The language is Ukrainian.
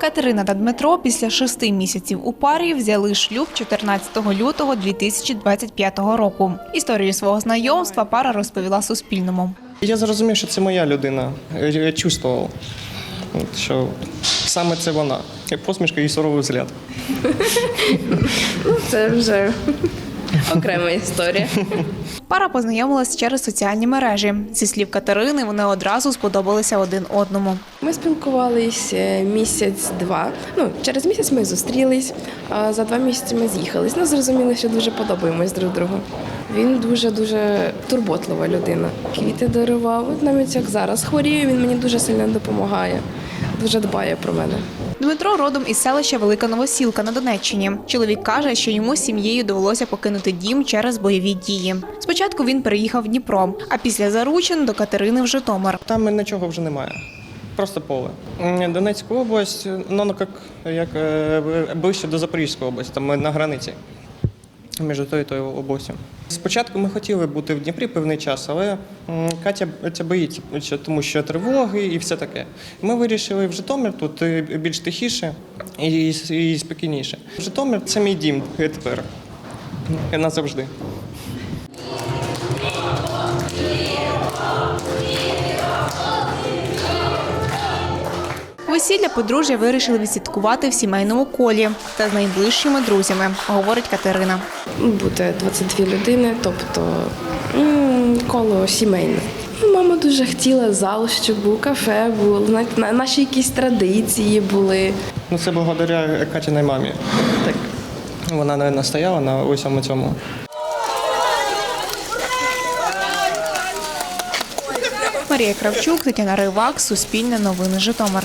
Катерина та Дмитро після шести місяців у парі взяли шлюб 14 лютого 2025 року. Історію свого знайомства пара розповіла Суспільному. Я зрозумів, що це моя людина. Я- чувствував, що саме це вона. І Посмішка і суровий взгляд. Це вже окрема історія. Пара познайомилась через соціальні мережі. Зі слів Катерини, вони одразу сподобалися один одному. Ми спілкувались е, місяць-два. Ну, через місяць ми зустрілись, а за два місяці ми з'їхались. Ну, зрозуміли, що дуже подобаємось друг другу. Він дуже-дуже турботлива людина. Квіти дарував. От навіть як зараз хворію, він мені дуже сильно допомагає, дуже дбає про мене. Дмитро родом із селища Велика Новосілка на Донеччині. Чоловік каже, що йому сім'єю довелося покинути дім через бойові дії. Спочатку він переїхав в Дніпро, а після заручин до Катерини в Житомир. Там нічого вже немає. Просто поле. Донецьку область, ну, ну як, як е, ближче до Запорізької області, там ми на границі між тою і. Спочатку ми хотіли бути в Дніпрі певний час, але Катя ця боїться, тому що тривоги і все таке. Ми вирішили в Житомир тут е, більш тихіше і, і спокійніше. Житомир це мій дім тепер. Назавжди. Весілля подружжя вирішили відсвяткувати в сімейному колі та з найближчими друзями, говорить Катерина. Буде 22 людини, тобто коло сімейне. Ну, Мама дуже хотіла зал, щоб був кафе, було на- наші якісь традиції були. Ну, це благодаря Катіній мамі. Так. Вона не настояла на усьому цьому. Марія Кравчук, Тетяна Ривак, Суспільне новини Житомир.